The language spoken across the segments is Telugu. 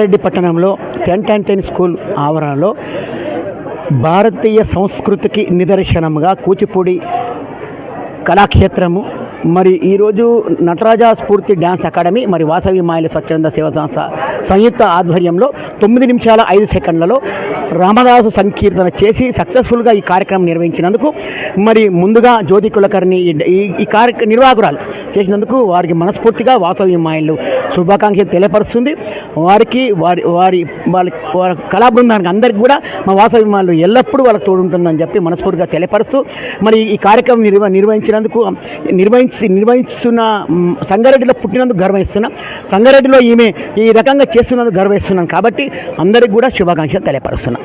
రెడ్డి పట్టణంలో సెంట్ ఆంటనీ స్కూల్ ఆవరణలో భారతీయ సంస్కృతికి నిదర్శనంగా కూచిపూడి కళాక్షేత్రము మరి ఈరోజు నటరాజ స్ఫూర్తి డ్యాన్స్ అకాడమీ మరి వాసవి మాయల స్వచ్ఛంద సేవ సంస్థ సంయుక్త ఆధ్వర్యంలో తొమ్మిది నిమిషాల ఐదు సెకండ్లలో రామదాసు సంకీర్తన చేసి సక్సెస్ఫుల్గా ఈ కార్యక్రమం నిర్వహించినందుకు మరి ముందుగా జ్యోతి కులకర్ణి ఈ- ఈ ఈ కార్య నిర్వాహకురాలు చేసినందుకు వారికి మనస్ఫూర్తిగా వాసవి మాయలు శుభాకాంక్షలు తెలియపరుస్తుంది. వారికి వారి వారి వాళ్ళ వారి కళా బృందానికి అందరికీ కూడా మా వాసవి మాయలు ఎల్లప్పుడూ వాళ్ళకి తోడుంటుందని చెప్పి మనస్ఫూర్తిగా తెలియపరుస్తూ మరి ఈ కార్యక్రమం నిర్వ నిర్వహించినందుకు నిర్వహించి నిర్వహిస్తున్న సంగారెడ్డిలో పుట్టినందుకు గర్వహిస్తున్నాం సంగారెడ్డిలో ఈమె ఈ రకంగా చేస్తున్నందుకు గర్వహిస్తున్నాం కాబట్టి అందరికీ కూడా శుభాకాంక్షలు తెలియపరుస్తున్నాం.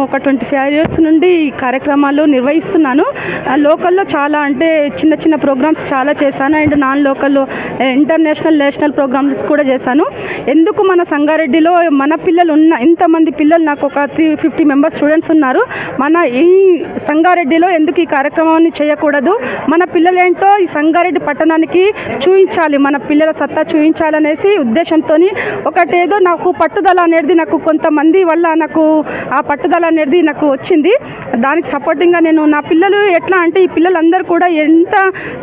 ఒక ట్వంటీ ఫైవ్ ఇయర్స్ నుండి ఈ కార్యక్రమాలు నిర్వహిస్తున్నాను. లోకల్లో చాలా అంటే చిన్న చిన్న ప్రోగ్రామ్స్ చాలా చేశాను. అండ్ నాన్ లోకల్లో ఇంటర్నేషనల్ నేషనల్ ప్రోగ్రామ్స్ కూడా చేశాను. ఎందుకు మన సంగారెడ్డిలో మన పిల్లలు ఉన్న ఇంతమంది పిల్లలు నాకు ఒక త్రీ ఫిఫ్టీ మెంబర్స్ స్టూడెంట్స్ ఉన్నారు. మన ఈ సంగారెడ్డిలో ఎందుకు ఈ కార్యక్రమాన్ని చేయకూడదు? మన పిల్లలేంటో ఈ సంగారెడ్డి పట్టణానికి చూపించాలి మన పిల్లల సత్తా చూపించాలనేసి ఉద్దేశంతో ఒకటేదో నాకు పట్టుదల అనేది నాకు కొంతమంది వల్ల నాకు ఆ పట్టుదల అనేది నాకు వచ్చింది. దానికి సపోర్టింగ్గా నేను నా పిల్లలు ఎట్లా అంటే ఈ పిల్లలందరూ కూడా ఎంత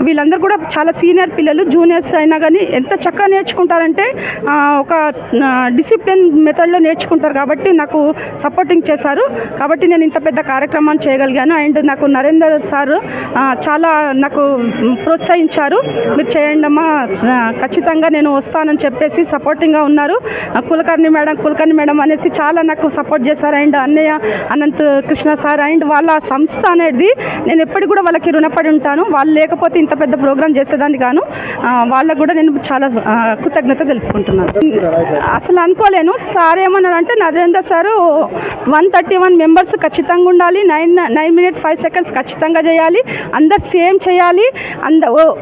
వీళ్ళందరూ కూడా చాలా సీనియర్ పిల్లలు జూనియర్స్ అయినా కానీ ఎంత చక్కగా నేర్చుకుంటారంటే ఒక డిసిప్లిన్ మెథడ్లో నేర్చుకుంటారు కాబట్టి నాకు సపోర్టింగ్ చేశారు. కాబట్టి నేను ఇంత పెద్ద కార్యక్రమాన్ని చేయగలిగాను. అండ్ నాకు నరేందర్ సార్ చాలా నాకు ప్రోత్సహించారు. మీరు చేయండి అమ్మా ఖచ్చితంగా నేను వస్తానని చెప్పేసి సపోర్టింగ్గా ఉన్నారు. కులకర్ణి మేడం కులకర్ణి మేడం అనేసి చాలా నాకు సపోర్ట్ చేశారు. అండ్ అన్నయ్య అనంత్ కృష్ణ సార్ అండ్ వాళ్ళ సంస్థ అనేది నేను ఎప్పటికి కూడా వాళ్ళకి రుణపడి ఉంటాను. వాళ్ళు లేకపోతే ఇంత పెద్ద ప్రోగ్రామ్ చేసేదాన్ని గాను వాళ్ళకు కూడా నేను చాలా కృతజ్ఞత తెలుపుకుంటున్నాను. అసలు అనుకోలేను. సార్ ఏమన్నారంటే Narendra sir one thirty one members ఖచ్చితంగా ఉండాలి. Nine nine minutes five seconds ఖచ్చితంగా చేయాలి. అందరు సేమ్ చేయాలి. అంద ఓ-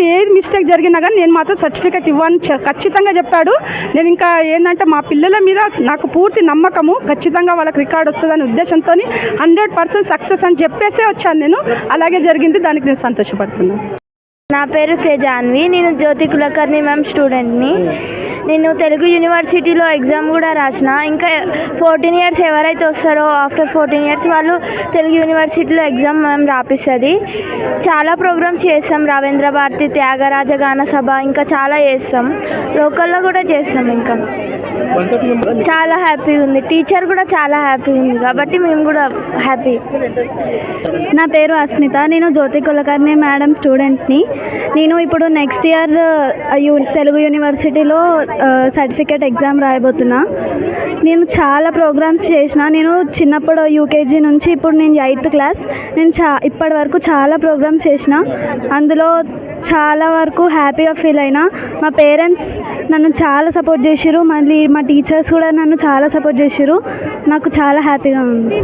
ఏది మిస్టేక్ జరిగినా కానీ నేను మాత్రం సర్టిఫికేట్ ఇవ్వని. ఖచ్చితంగా చెప్పాడు. నేను ఇంకా ఏంటంటే మా పిల్లల మీద నాకు పూర్తి నమ్మకము. ఖచ్చితంగా వాళ్ళకి రికార్డ్ వస్తుందనే ఉద్దేశంతో హండ్రెడ్ పర్సెంట్ సక్సెస్ అని చెప్పేసే వచ్చాను నేను. అలాగే జరిగింది. దానికి నేను సంతోషపడుతున్నాను. నా పేరు కే జాన్వి నేను జ్యోతి కులకర్ణి మ్యామ్ స్టూడెంట్ని. నేను తెలుగు యూనివర్సిటీలో ఎగ్జామ్ కూడా రాసిన. ఇంకా ఫోర్టీన్ ఇయర్స్ ఎవరైతే వస్తారో ఆఫ్టర్ ఫోర్టీన్ ఇయర్స్ వాళ్ళు తెలుగు యూనివర్సిటీలో ఎగ్జామ్ మేము రాపిస్తుంది. చాలా ప్రోగ్రామ్స్ చేస్తాం. రవీంద్ర భారతి త్యాగరాజ గాన సభ ఇంకా చాలా చేస్తాం. లోకల్లో కూడా చేస్తాం ఇంకా. చాలా హ్యాపీగా ఉంది. టీచర్ కూడా చాలా హ్యాపీగా ఉంది. కాబట్టి మేము కూడా హ్యాపీ నా పేరు అస్మిత. నేను జ్యోతి కులకర్ణి మేడం స్టూడెంట్ని నేను ఇప్పుడు నెక్స్ట్ ఇయర్ తెలుగు యూనివర్సిటీలో సర్టిఫికేట్ ఎగ్జామ్ రాయబోతున్నా. నేను చాలా ప్రోగ్రామ్స్ చేసిన. నేను చిన్నప్పుడు యూకేజీ నుంచి ఇప్పుడు నేను ఎయిత్ క్లాస్ నేను చా ఇప్పటి వరకు చాలా ప్రోగ్రామ్స్ చేసిన. అందులో చాలా వరకు హ్యాపీగా ఫీల్ అయినా. మా పేరెంట్స్ నన్ను చాలా సపోర్ట్ చేసిరు మళ్ళీ మా టీచర్స్ కూడా నన్ను చాలా సపోర్ట్ చేసిరు నాకు చాలా హ్యాపీగా ఉంది.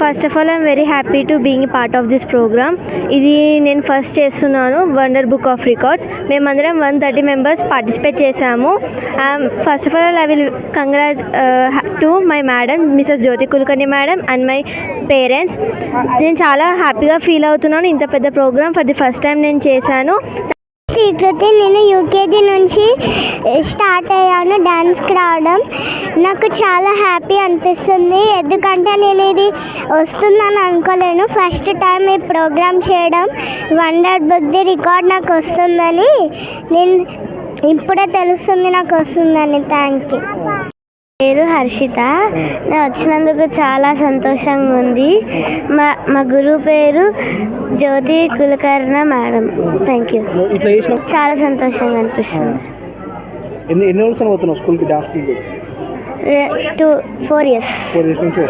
First of all I'm very happy to being part of this program ఇది నేను ఫస్ట్ చేస్తున్నాను వండర్ బుక్ ఆఫ్ రికార్డ్స్ మేమందరం వన్ థర్టీ మెంబర్స్ పార్టిసిపేట్ చేశాము. First of all I will congrats to my madam Mrs Jyothi Kulkarni madam and my parents నేను చాలా హ్యాపీగా ఫీల్ అవుతున్నాను. ఇంత పెద్ద program for the first time నేను చేశాను. శ్రీకృతి నేను యూకేజీ నుంచి స్టార్ట్ అయ్యాను డ్యాన్స్కి రావడం. నాకు చాలా హ్యాపీ అనిపిస్తుంది. ఎందుకంటే నేను ఇది వస్తుందని అనుకోలేను. ఫస్ట్ టైం ఈ ప్రోగ్రామ్ చేయడం వండర్ బుక్ రికార్డ్ నాకు వస్తుందని. నేను ఇప్పుడే తెలుస్తుంది నాకు వస్తుందని. థ్యాంక్ యూ పేరు హర్షిత. నేను వచ్చినందుకు చాలా సంతోషంగా ఉంది. మా మా గురువు పేరు Jyothi Kulkarni madam. Thank you చాలా సంతోషంగా అనిపిస్తుంది. ఎన్ని ఎన్ని రోజులు స్కూల్కి? Dance two four years four years నుంచి